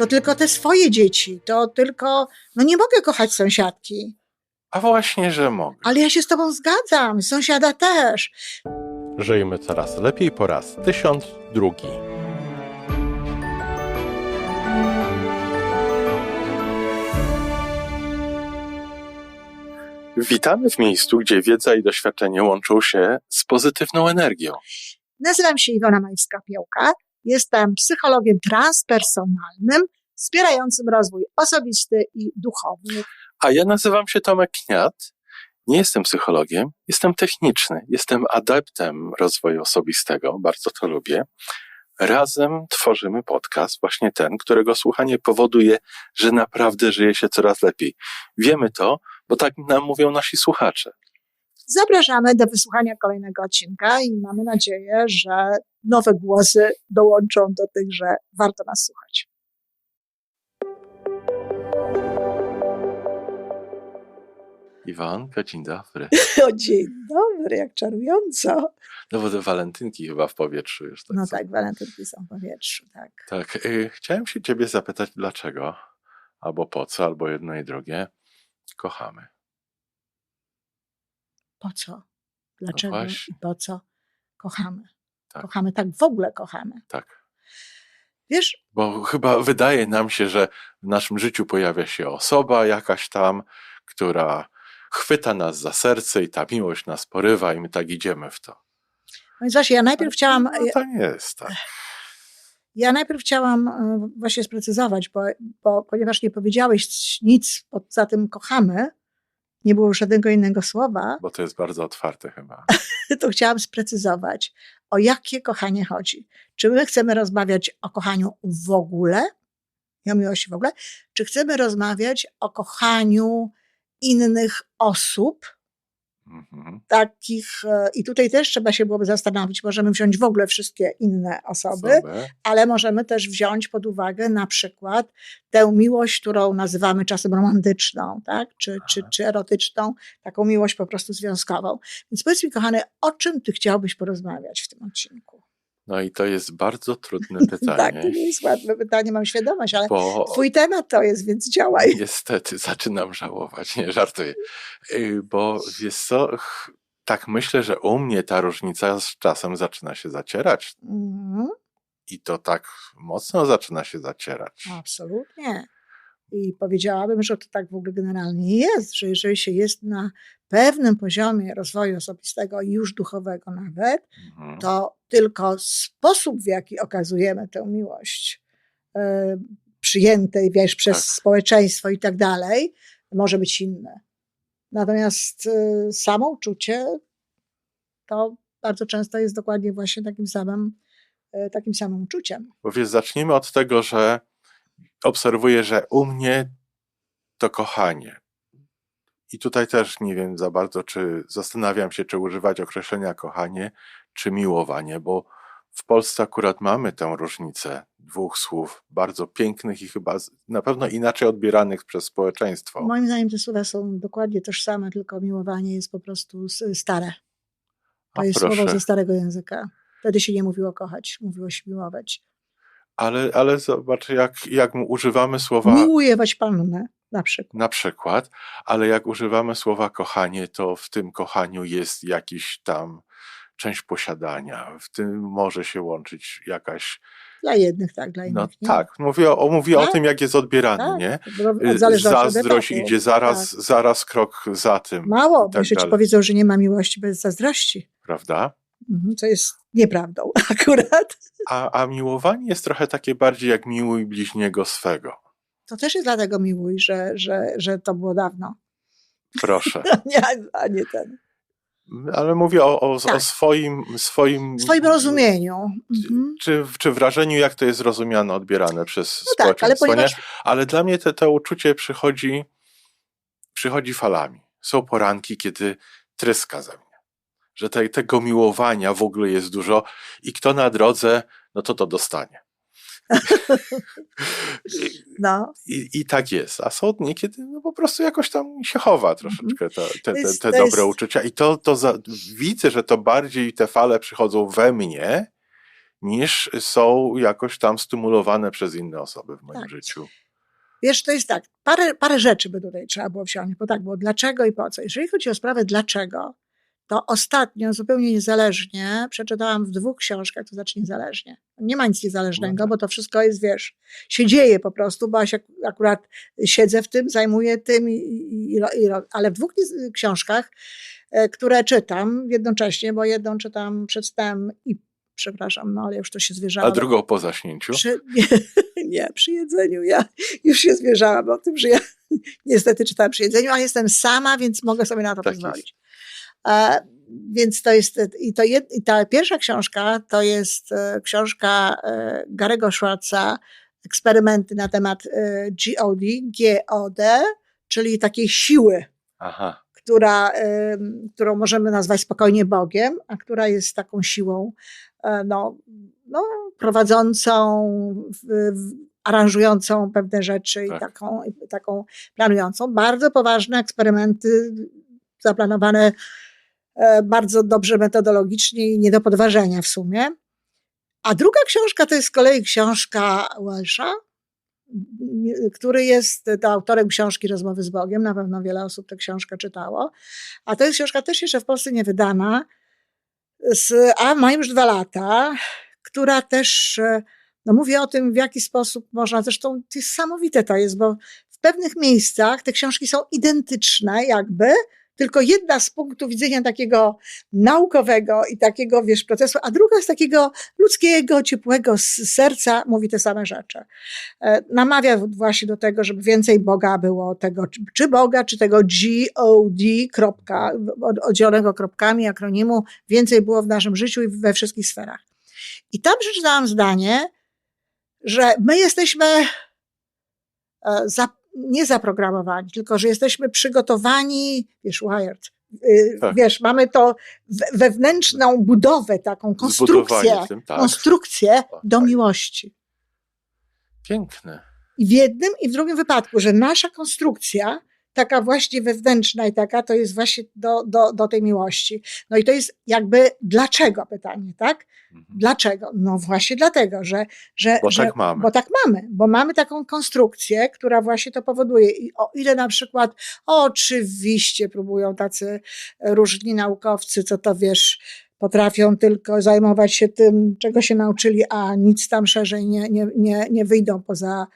to tylko te swoje dzieci, to tylko, no nie mogę kochać sąsiadki. A właśnie, że mogę. Ale ja się z tobą zgadzam, sąsiada też. Żyjmy coraz lepiej po raz tysiąc drugi. Witamy w miejscu, gdzie wiedza i doświadczenie łączą się z pozytywną energią. Nazywam się Iwona Majska-Piołka, jestem psychologiem transpersonalnym, wspierającym rozwój osobisty i duchowy. A ja nazywam się Tomek Kniat. Nie jestem psychologiem, jestem techniczny, jestem adeptem rozwoju osobistego, bardzo to lubię. Razem tworzymy podcast, właśnie ten, którego słuchanie powoduje, że naprawdę żyje się coraz lepiej. Wiemy to, bo tak nam mówią nasi słuchacze. Zapraszamy do wysłuchania kolejnego odcinka i mamy nadzieję, że nowe głosy dołączą do tych, że warto nas słuchać. Iwanka, dzień dobry. O, dzień dobry, jak czarująco. No bo te walentynki chyba w powietrzu już. Tak No są. tak, walentynki są w powietrzu, tak. Tak, y, chciałem się ciebie zapytać, dlaczego, albo po co, albo jedno i drugie kochamy. Po co? Dlaczego No i po co kochamy? Tak. Kochamy, tak w ogóle kochamy. Tak. Wiesz, Bo chyba wydaje nam się, że w naszym życiu pojawia się osoba jakaś tam, która chwyta nas za serce i ta miłość nas porywa i my tak idziemy w to. no i ja najpierw chciałam, No to nie jest tak. ja najpierw chciałam e, właśnie sprecyzować, bo, bo ponieważ nie powiedziałeś nic poza tym kochamy, nie było żadnego innego słowa, Bo to jest bardzo otwarte chyba. to chciałam sprecyzować, o jakie kochanie chodzi. Czy my chcemy rozmawiać o kochaniu w ogóle, i o miłości w ogóle, czy chcemy rozmawiać o kochaniu innych osób, Mhm. takich, e, i tutaj też trzeba się byłoby zastanowić, możemy wziąć w ogóle wszystkie inne osoby, ale możemy też wziąć pod uwagę na przykład tę miłość, którą nazywamy czasem romantyczną, tak? czy, czy, czy erotyczną, taką miłość po prostu związkową. Więc powiedz mi, kochany, o czym ty chciałbyś porozmawiać w tym odcinku? No i to jest bardzo trudne tak, pytanie. to nie jest łatwe pytanie, mam świadomość, ale Bo twój temat to jest, więc działaj. Niestety zaczynam żałować, nie żartuję. Y, Bo wiesz co, tak myślę, że u mnie ta różnica z czasem zaczyna się zacierać. Mhm, I to tak mocno zaczyna się zacierać. absolutnie. I powiedziałabym, że to tak w ogóle generalnie jest, że jeżeli się jest na pewnym poziomie rozwoju osobistego i już duchowego nawet, Mhm. to tylko sposób, w jaki okazujemy tę miłość e, przyjętej, wiesz, przez Tak. społeczeństwo i tak dalej, może być inny. Natomiast e, samo uczucie to bardzo często jest dokładnie właśnie takim samym, e, takim samym uczuciem. Bo wiesz, zacznijmy od tego, że obserwuję, że u mnie to kochanie. I tutaj też nie wiem za bardzo, czy zastanawiam się, czy używać określenia kochanie, czy miłowanie, bo w Polsce akurat mamy tę różnicę dwóch słów, bardzo pięknych i chyba na pewno inaczej odbieranych przez społeczeństwo. Moim zdaniem te słowa są dokładnie tożsame, tylko miłowanie jest po prostu stare. To A jest proszę. słowo ze starego języka. Wtedy się nie mówiło kochać, mówiło się miłować. Ale, ale zobacz, jak, jak używamy słowa Miłujewać pannę na przykład. na przykład, ale jak używamy słowa kochanie, to w tym kochaniu jest jakiś tam część posiadania. W tym może się łączyć jakaś. Dla jednych tak, dla innych No nie. tak, mówię, o, mówię o Tak, tym, jak jest odbierany, Tak, nie? Zazdrość idzie zaraz, Tak. zaraz krok za tym, Mało, tak jeszcze ci powiedzą, że nie ma miłości bez zazdrości. prawda? Mhm, Co jest nieprawdą akurat. A, a miłowanie jest trochę takie bardziej jak miłuj bliźniego swego. To też jest dlatego miłuj, że, że, że to było dawno. Proszę. Nie, a nie ten. Ale mówię o, o, o Tak. swoim, swoim. W swoim rozumieniu. Mhm. Czy, czy wrażeniu, jak to jest rozumiane, odbierane przez No tak, ale społeczeństwo, nie? ponieważ Ale dla mnie to, to uczucie przychodzi, przychodzi falami. Są poranki, kiedy tryska ze mnie. Że te, tego miłowania w ogóle jest dużo i kto na drodze, no to to dostanie. I, no, i, I tak jest. A są dni, kiedy no po prostu jakoś tam się chowa troszeczkę te, te, Mhm. Te, jest- te to dobre jest- uczucia. I to, to za, widzę, że to bardziej te fale przychodzą we mnie niż są jakoś tam stymulowane przez inne osoby w moim Tak. życiu. Wiesz, to jest tak, parę, parę rzeczy by tutaj trzeba było wziąć, bo tak było, dlaczego i po co. Jeżeli chodzi o sprawę dlaczego, to ostatnio zupełnie niezależnie przeczytałam w dwóch książkach, to znaczy niezależnie. Nie ma nic niezależnego, No bo to wszystko jest, wiesz, się dzieje po prostu, bo ja się ak- akurat siedzę w tym, zajmuję tym, i, i, i, ale w dwóch książkach, e, które czytam jednocześnie, bo jedną czytam przed snem i przepraszam, no ale już to się zwierzała. A drugą po zaśnięciu? Przy, nie, nie, przy jedzeniu. Ja już się zwierzałam o tym, że ja niestety czytałam przy jedzeniu, a jestem sama, więc mogę sobie na to Tak pozwolić. E, więc to jest, i, to jed, i ta pierwsza książka to jest e, książka e, Garego Schwarza, eksperymenty na temat e, GOD, GOD, czyli takiej siły, Aha, która, którą możemy nazwać spokojnie Bogiem, a która jest taką siłą no, no, prowadzącą, w, w, aranżującą pewne rzeczy Tak. i taką, i taką planującą. Bardzo poważne eksperymenty zaplanowane bardzo dobrze metodologicznie i nie do podważenia w sumie. A druga książka to jest z kolei książka Welsha, który jest to autorem książki Rozmowy z Bogiem. Na pewno wiele osób tę książkę czytało. A to jest książka też jeszcze w Polsce nie wydana, a ma już dwa lata, która też e, no mówi o tym, w jaki sposób można, zresztą niesamowite to jest, bo w pewnych miejscach te książki są identyczne jakby, tylko jedna z punktu widzenia takiego naukowego i takiego, wiesz, procesu, a druga z takiego ludzkiego, ciepłego serca mówi te same rzeczy. E, Namawia właśnie do tego, żeby więcej Boga było tego, czy- Boga, czy tego G-O-D, kropka, od- oddzielonego kropkami, akronimu, więcej było w naszym życiu i we wszystkich sferach. I tam przeczytałam zdanie, że my jesteśmy e, za, nie zaprogramowani, tylko że jesteśmy przygotowani, wiesz, wired, y, Tak. wiesz, mamy to we- wewnętrzną budowę, taką konstrukcję, tym, tak. konstrukcję do tak. miłości. Piękne. I w jednym i w drugim wypadku, że nasza konstrukcja, taka właśnie wewnętrzna i taka, to jest właśnie do, do, do tej miłości. No i to jest jakby dlaczego pytanie, tak? Mhm. Dlaczego? No właśnie dlatego, że. że Bo że, tak mamy. Bo tak mamy, bo mamy taką konstrukcję, która właśnie to powoduje. I o ile na przykład, oczywiście próbują tacy różni naukowcy, co to wiesz, potrafią tylko zajmować się tym, czego się nauczyli, a nic tam szerzej nie, nie, nie, nie wyjdą poza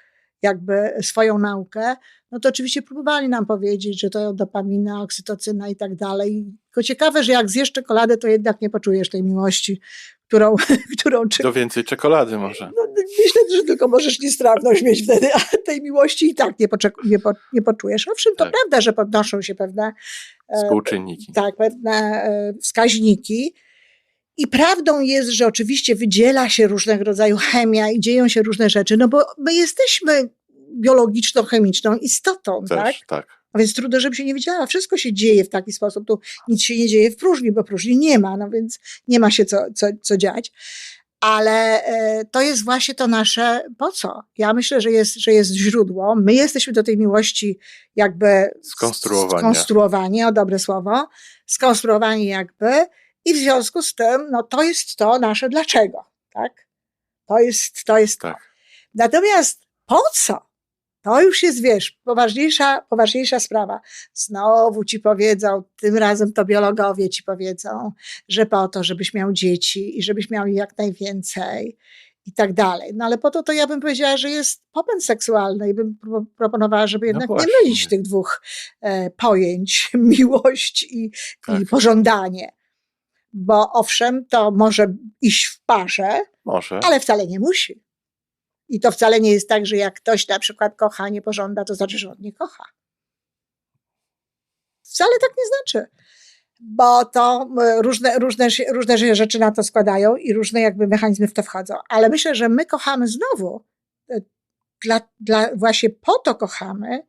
jakby swoją naukę, no to oczywiście próbowali nam powiedzieć, że to dopamina, oksytocyna i tak dalej. Tylko ciekawe, że jak zjesz czekoladę, to jednak nie poczujesz tej miłości, którą, którą czy, Do więcej czekolady może. no, myślę, że tylko możesz niestrawność mieć wtedy, a tej miłości i tak nie, poczek- nie, po, nie poczujesz. Owszem, to Tak. prawda, że podnoszą się pewne, e, Współczynniki. tak, pewne e, wskaźniki. I prawdą jest, że oczywiście wydziela się różnego rodzaju chemia i dzieją się różne rzeczy, no bo my jesteśmy biologiczno-chemiczną istotą, tak? Też, tak. A więc trudno, żeby się nie wiedziała. Wszystko się dzieje w taki sposób. Tu nic się nie dzieje w próżni, bo próżni nie ma, no więc nie ma się co, co, co dziać. Ale e, to jest właśnie to nasze po co? Ja myślę, że jest, że jest źródło. My jesteśmy do tej miłości jakby Skonstruowania. skonstruowani, o dobre słowo, skonstruowani jakby i w związku z tym, no to jest to nasze dlaczego, tak? To jest, to jest to. Tak. Natomiast po co? To już jest, wiesz, poważniejsza, poważniejsza sprawa. Znowu ci powiedzą, tym razem to biologowie ci powiedzą, że po to, żebyś miał dzieci i żebyś miał ich jak najwięcej i tak dalej. No ale po to to ja bym powiedziała, że jest popęd seksualny i bym pro- proponowała, żeby jednak nie właśnie. mylić tych dwóch e, pojęć, miłość i, i Tak. pożądanie. Bo owszem, to może iść w parze, Może. ale wcale nie musi. I to wcale nie jest tak, że jak ktoś na przykład kocha, nie pożąda, to znaczy, że on nie kocha. Wcale tak nie znaczy. Bo to różne, różne, różne rzeczy na to składają i różne jakby mechanizmy w to wchodzą. Ale myślę, że my kochamy znowu, e, dla, dla, właśnie po to kochamy,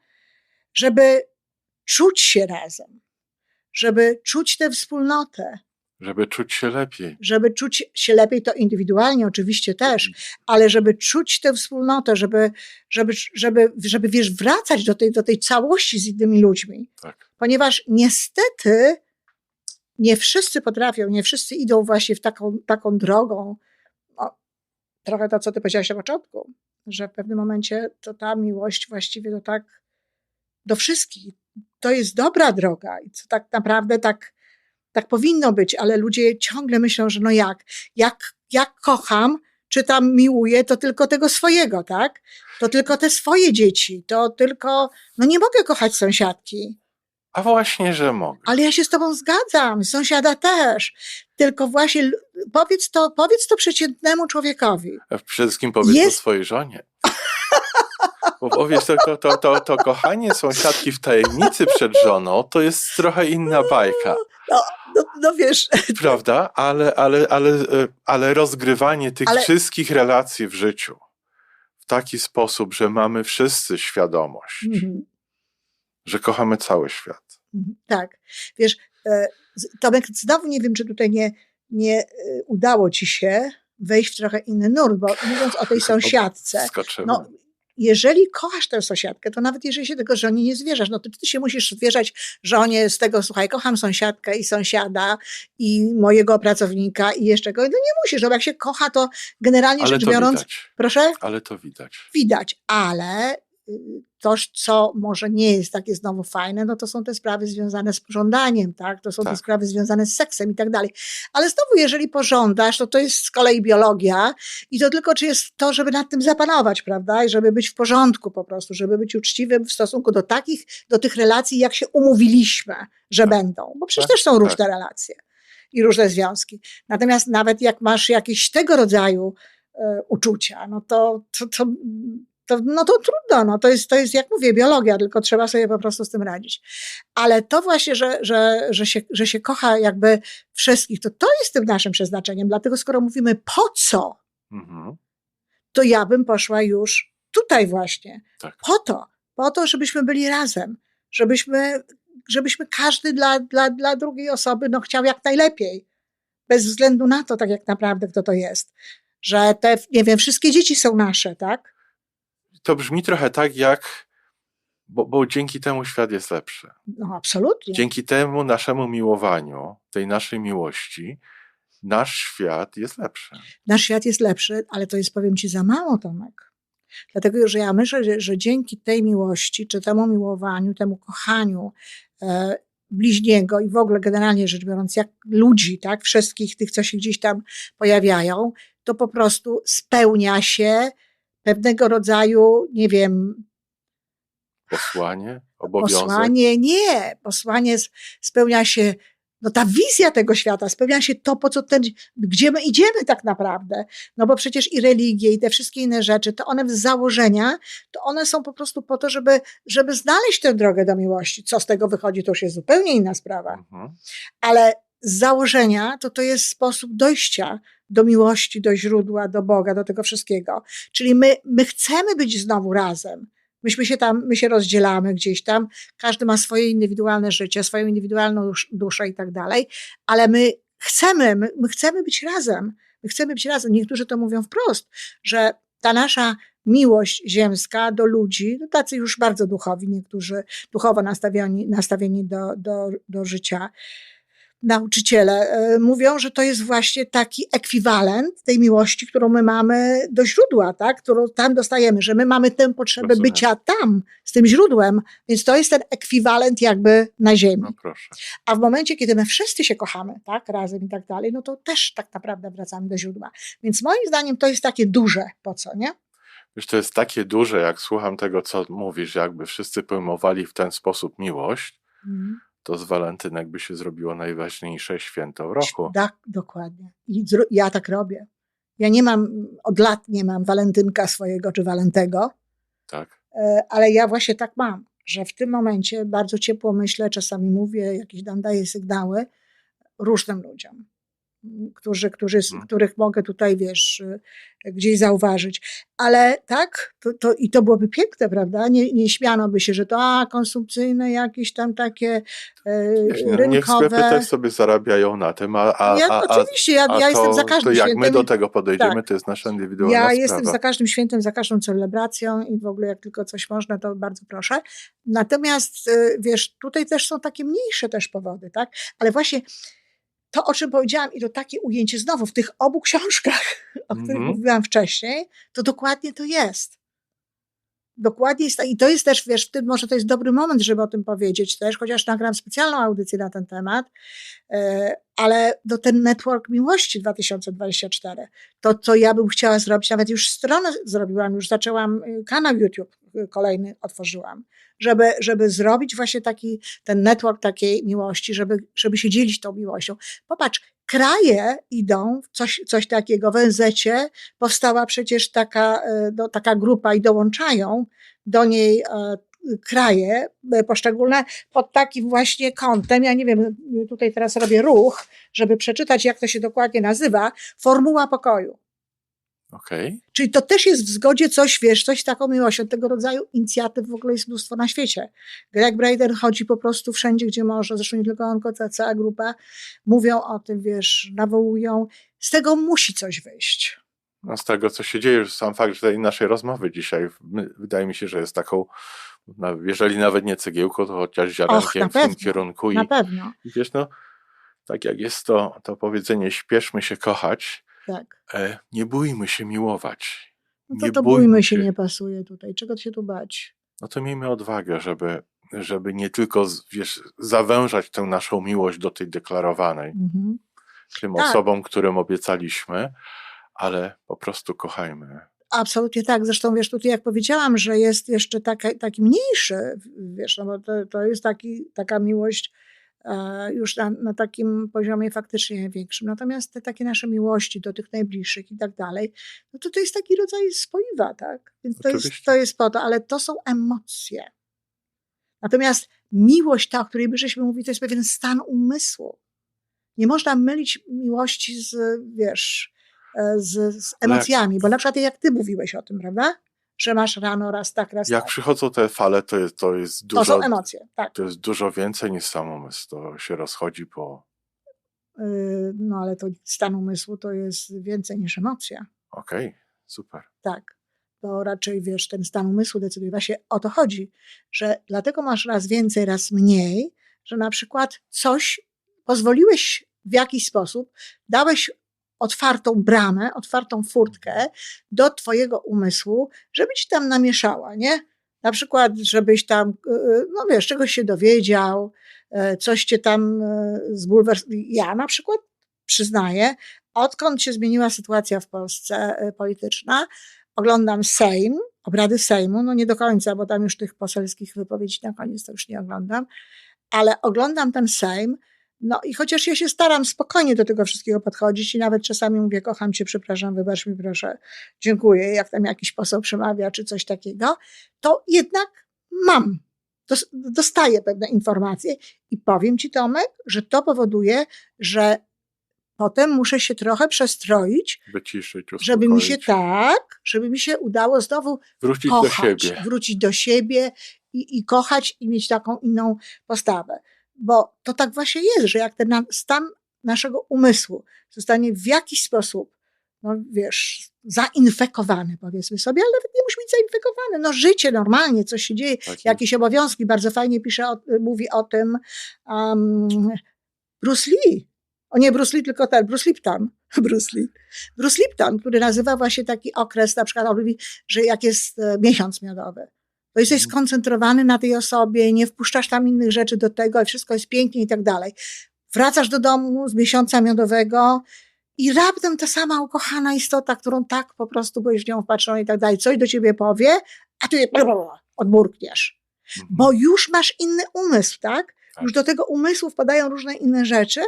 żeby czuć się razem, żeby czuć tę wspólnotę, Żeby czuć się lepiej. żeby czuć się lepiej, to indywidualnie oczywiście też, ale żeby czuć tę wspólnotę, żeby, żeby, żeby, żeby wiesz, wracać do tej, do tej całości z innymi ludźmi. Tak. Ponieważ niestety nie wszyscy potrafią, nie wszyscy idą właśnie w taką, taką drogą. O, trochę to, co ty powiedziałaś na początku, że w pewnym momencie to ta miłość właściwie to tak do wszystkich. To jest dobra droga i co tak naprawdę tak, tak powinno być, ale ludzie ciągle myślą, że no jak, jak, jak kocham, czy tam miłuję, to tylko tego swojego, tak? To tylko te swoje dzieci, to tylko, no nie mogę kochać sąsiadki. A właśnie, że mogę. Ale ja się z tobą zgadzam, sąsiada też. Tylko właśnie powiedz to, powiedz to przeciętnemu człowiekowi. Przede wszystkim powiedz Jest- to swojej żonie. Bo powiesz, to, to, to, to, kochanie sąsiadki w tajemnicy przed żoną to jest trochę inna bajka, No, no wiesz, prawda? Ale, ale, ale, e, ale rozgrywanie tych Ale- wszystkich relacji w życiu w taki sposób, że mamy wszyscy świadomość, Mhm, że kochamy cały świat. mhm, tak, wiesz, e, Tomek, znowu nie wiem, czy tutaj nie, nie e, udało ci się wejść w trochę inny nurt, bo mówiąc o tej sąsiadce, no, jeżeli kochasz tę sąsiadkę, to nawet jeżeli się tego żonie nie zwierzasz, no to ty się musisz zwierzać żonie z tego, słuchaj, kocham sąsiadkę i sąsiada i mojego pracownika i jeszcze go. No nie musisz, no bo jak się kocha, to generalnie ale rzecz biorąc, widać. proszę, Ale to widać. widać, ale to, co może nie jest takie znowu fajne, no to są te sprawy związane z pożądaniem, tak? To są te Tak. sprawy związane z seksem i tak dalej. Ale znowu, jeżeli pożądasz, to to jest z kolei biologia i to tylko czy jest to, żeby nad tym zapanować, prawda? I żeby być w porządku po prostu, żeby być uczciwym w stosunku do takich, do tych relacji, jak się umówiliśmy, że Tak. będą. Bo przecież Tak, też są tak. różne relacje i różne związki. Natomiast nawet jak masz jakieś tego rodzaju e, uczucia, no to, to, to, to, no to trudno, no to jest, to jest, jak mówię, biologia, tylko trzeba sobie po prostu z tym radzić. Ale to właśnie, że, że, że, się, że się kocha jakby wszystkich, to to jest tym naszym przeznaczeniem. Dlatego skoro mówimy po co, Mhm. to ja bym poszła już tutaj właśnie. Tak. Po to, po to, żebyśmy byli razem, żebyśmy, żebyśmy każdy dla, dla, dla drugiej osoby no, chciał jak najlepiej. Bez względu na to, tak jak naprawdę, kto to jest. Że te, nie wiem, wszystkie dzieci są nasze, tak? To brzmi trochę tak jak, bo, bo dzięki temu świat jest lepszy. No absolutnie. Dzięki temu naszemu miłowaniu, tej naszej miłości, nasz świat jest lepszy. Nasz świat jest lepszy, ale to jest, powiem ci, za mało, Tomek. Dlatego, że ja myślę, że, że dzięki tej miłości, czy temu miłowaniu, temu kochaniu e, bliźniego i w ogóle generalnie rzecz biorąc, jak ludzi, tak, wszystkich tych, co się gdzieś tam pojawiają, to po prostu spełnia się pewnego rodzaju, nie wiem, Posłanie, obowiązek. posłanie, nie, posłanie spełnia się, no ta wizja tego świata, spełnia się to, po co ten, gdzie my idziemy tak naprawdę. No bo przecież i religie, i te wszystkie inne rzeczy, to one z założenia, to one są po prostu po to, żeby, żeby znaleźć tę drogę do miłości. Co z tego wychodzi, to już jest zupełnie inna sprawa. Mhm. Ale z założenia to to jest sposób dojścia do miłości, do źródła, do Boga, do tego wszystkiego. Czyli my, my chcemy być znowu razem. Myśmy się tam, my się rozdzielamy gdzieś tam, każdy ma swoje indywidualne życie, swoją indywidualną dusz- duszę i tak dalej, ale my chcemy, my, my chcemy być razem. My chcemy być razem. Niektórzy to mówią wprost, że ta nasza miłość ziemska do ludzi, no tacy już bardzo duchowi, niektórzy duchowo nastawieni, nastawieni do, do, do życia, nauczyciele e, mówią, że to jest właśnie taki ekwiwalent tej miłości, którą my mamy do źródła, tak? którą tam dostajemy, że my mamy tę potrzebę Rozumiem. bycia tam, z tym źródłem, więc to jest ten ekwiwalent jakby na ziemi. No. A w momencie, kiedy my wszyscy się kochamy, tak, razem i tak dalej, no to też tak naprawdę wracamy do źródła. Więc moim zdaniem to jest takie duże po co, nie? Wiesz, to jest takie duże, jak słucham tego, co mówisz, jakby wszyscy pojmowali w ten sposób miłość, Mhm. To z walentynek by się zrobiło najważniejsze święto w roku. Tak, dokładnie. I ja tak robię. Ja nie mam, od lat nie mam walentynka swojego czy walentego, Tak? e, ale ja właśnie tak mam, że w tym momencie bardzo ciepło myślę, czasami mówię, jakieś tam daję sygnały różnym ludziom, którzy, którzy, Mhm. których mogę tutaj, wiesz, y, gdzieś zauważyć. Ale tak, to, to, i to byłoby piękne, prawda? Nie, nie śmiano by się, że to a, konsumpcyjne, jakieś tam takie e, Wiesz, no, niech rynkowe. sklepy też sobie zarabiają na tym, a, a, ja, a, oczywiście, ja, a ja jestem to, za każdym to jak my świętem do i- tego podejdziemy, tak. to jest nasza indywidualna Ja sprawa. jestem za każdym świętem, za każdą celebracją i w ogóle jak tylko coś można, to bardzo proszę. Natomiast y, wiesz, tutaj też są takie mniejsze też powody, tak? Ale właśnie to, o czym powiedziałam, i to takie ujęcie znowu w tych obu książkach, o których Mhm. mówiłam wcześniej, to dokładnie to jest. Dokładnie jest, tak. i to jest też, wiesz, tym może to jest dobry moment, żeby o tym powiedzieć też, chociaż nagram specjalną audycję na ten temat, e, ale do ten Network Miłości 2024, to co ja bym chciała zrobić, nawet już stronę zrobiłam, już zaczęłam, y, kanał YouTube kolejny otworzyłam, żeby, żeby zrobić właśnie taki, ten network takiej miłości, żeby, żeby się dzielić tą miłością. Popatrz, kraje idą coś, coś takiego, w NZ powstała przecież taka, e, no, taka grupa i dołączają do niej e, kraje e, poszczególne pod takim właśnie kątem, ja nie wiem, tutaj teraz robię ruch, żeby przeczytać jak to się dokładnie nazywa, formuła pokoju. Okej. Czyli to też jest w zgodzie coś, wiesz, coś taką miłością. Tego rodzaju inicjatyw w ogóle jest mnóstwo na świecie. Greg Braden chodzi po prostu wszędzie, gdzie może, zresztą nie tylko on, ta cała grupa, mówią o tym, wiesz, nawołują. Z tego musi coś wyjść. No z tego, co się dzieje, już sam fakt, że tej naszej rozmowy dzisiaj, wydaje mi się, że jest taką, jeżeli nawet nie cegiełką, to chociaż ziarenkiem na w tym kierunku. I, Na pewno, I wiesz, no, tak jak jest to, to powiedzenie, śpieszmy się kochać, tak. e, nie bójmy się miłować. No to, Nie to bójmy bójmy się się. nie pasuje tutaj. Czego się tu bać? No to miejmy odwagę, żeby, żeby nie tylko, wiesz, zawężać tę naszą miłość do tej deklarowanej, Mhm. tym Tak. osobom, którym obiecaliśmy, ale po prostu kochajmy. Absolutnie tak. Zresztą wiesz, tutaj jak powiedziałam, że jest jeszcze taka, taki mniejszy, wiesz, no bo to, to jest taki, taka miłość już na, na takim poziomie faktycznie większym. Natomiast te takie nasze miłości do tych najbliższych i tak dalej, no to to jest taki rodzaj spoiwa, tak? Więc to jest, to jest po to, ale to są emocje. Natomiast miłość ta, o której by żeśmy mówili, to jest pewien stan umysłu. Nie można mylić miłości z, wiesz, e, z, z emocjami, bo na przykład jak ty mówiłeś o tym, prawda? Że masz rano raz tak, raz Jak tak. przychodzą te fale, to jest, to jest To dużo, są emocje, tak. to jest dużo więcej niż sam umysł. To się rozchodzi po, Yy, No ale to stan umysłu to jest więcej niż emocja. okej, super. Tak. To raczej wiesz, ten stan umysłu decyduje. Właśnie o to chodzi, że dlatego masz raz więcej, raz mniej, że na przykład coś pozwoliłeś w jakiś sposób, dałeś otwartą bramę, otwartą furtkę do twojego umysłu, żeby ci tam namieszała, nie? Na przykład, żebyś tam, yy, no wiesz, czegoś się dowiedział, yy, coś cię tam zbulwersowało. Ja na przykład przyznaję, odkąd się zmieniła sytuacja w Polsce polityczna, oglądam Sejm, obrady Sejmu, no nie do końca, bo tam już tych poselskich wypowiedzi na koniec to już nie oglądam, ale oglądam ten Sejm, no i chociaż ja się staram spokojnie do tego wszystkiego podchodzić i nawet czasami mówię, kocham cię, przepraszam, wybacz mi proszę, dziękuję, jak tam jakiś poseł przemawia czy coś takiego, to jednak mam, dos- dostaję pewne informacje i powiem ci Tomek, że to powoduje, że potem muszę się trochę przestroić, Wyciszyć, żeby mi się tak, żeby mi się udało znowu wrócić kochać, do siebie. wrócić do siebie i, i kochać i mieć taką inną postawę. Bo to tak właśnie jest, że jak ten stan naszego umysłu zostanie w jakiś sposób, no wiesz, zainfekowany, powiedzmy sobie, ale nawet nie musi być zainfekowany. No życie normalnie, coś się dzieje, Tak jakieś obowiązki. Bardzo fajnie pisze, o, mówi o tym um, Bruce Lee. O nie Bruce Lee, tylko ten, Bruce Lipton. Bruce Lee. Bruce Lipton, który nazywa właśnie taki okres, na przykład on mówi, że jak jest e, miesiąc miodowy, to jesteś Mhm. skoncentrowany na tej osobie, nie wpuszczasz tam innych rzeczy do tego i wszystko jest pięknie i tak dalej. Wracasz do domu z miesiąca miodowego i raptem ta sama ukochana istota, którą tak po prostu byłeś w nią wpatrzony i tak dalej, coś do ciebie powie, a ty odburkniesz Mhm. bo już masz inny umysł, tak? Tak. Już do tego umysłu wpadają różne inne rzeczy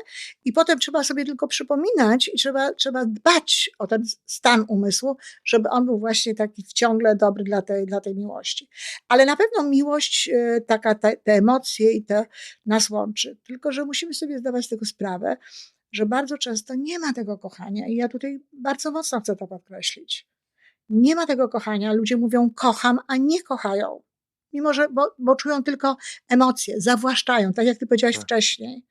i potem trzeba sobie tylko przypominać i trzeba, trzeba dbać o ten stan umysłu, żeby on był właśnie taki ciągle dobry dla tej, dla tej miłości. Ale na pewno miłość, e, taka, te, te emocje i te nas łączy. Tylko, że musimy sobie zdawać z tego sprawę, że bardzo często nie ma tego kochania i ja tutaj bardzo mocno chcę to podkreślić. Nie ma tego kochania. Ludzie mówią kocham, a nie kochają mimo że, bo, bo czują tylko emocje, zawłaszczają, tak jak ty powiedziałaś Tak. wcześniej.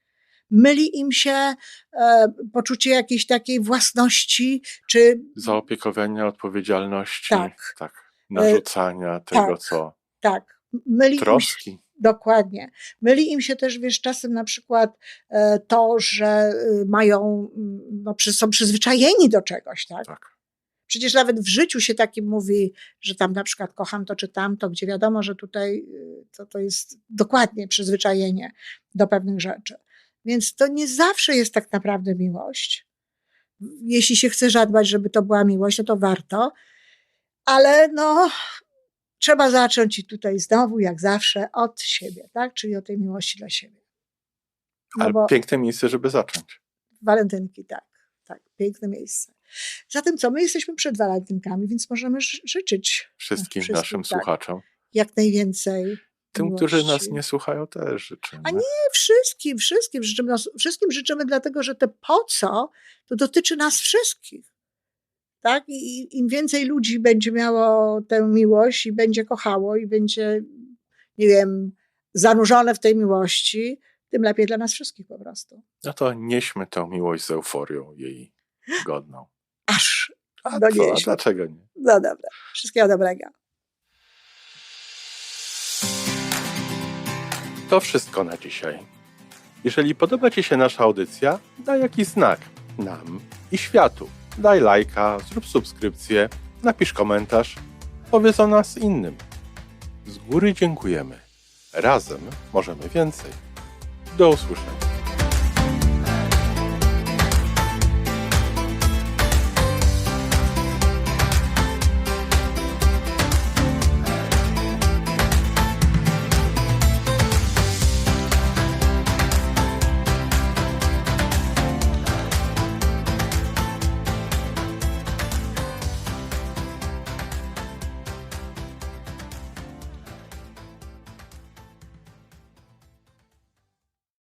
Myli im się e, poczucie jakiejś takiej własności, czy Zaopiekowania, odpowiedzialności, Tak. tak. narzucania tego, tak. co tak, myli im się, troski. Dokładnie. Myli im się też, wiesz, czasem na przykład e, to, że y, mają, mm, no, przy- są przyzwyczajeni do czegoś, tak? Tak. Przecież nawet w życiu się takim mówi, że tam na przykład kocham to czy tamto, gdzie wiadomo, że tutaj y, to, to jest dokładnie przyzwyczajenie do pewnych rzeczy. Więc to nie zawsze jest tak naprawdę miłość. Jeśli się chce zadbać, żeby to była miłość, no to warto, ale no, trzeba zacząć i tutaj znowu, jak zawsze, od siebie, tak? Czyli od tej miłości dla siebie. No Ale piękne miejsce, żeby zacząć. walentynki, tak, tak, piękne miejsce. Zatem co, my jesteśmy przed walentynkami, więc możemy ży- życzyć Wszystkim, Wszystkim, naszym tak. słuchaczom. jak najwięcej Tym, którzy nas miłości. nie słuchają, też życzymy. A nie wszystkim, wszystkim życzymy, wszystkim życzymy, dlatego że te po co, to dotyczy nas wszystkich. Tak? I i im więcej ludzi będzie miało tę miłość i będzie kochało i będzie, nie wiem, zanurzone w tej miłości, tym lepiej dla nas wszystkich po prostu. No to nieśmy tę miłość z euforią jej godną. Aż. A No co, a dlaczego nie? No dobra. Wszystkiego dobrego. To wszystko na dzisiaj. Jeżeli podoba Ci się nasza audycja, daj jakiś znak nam i światu. Daj lajka, zrób subskrypcję, napisz komentarz, powiedz o nas innym. Z góry dziękujemy. Razem możemy więcej. Do usłyszenia.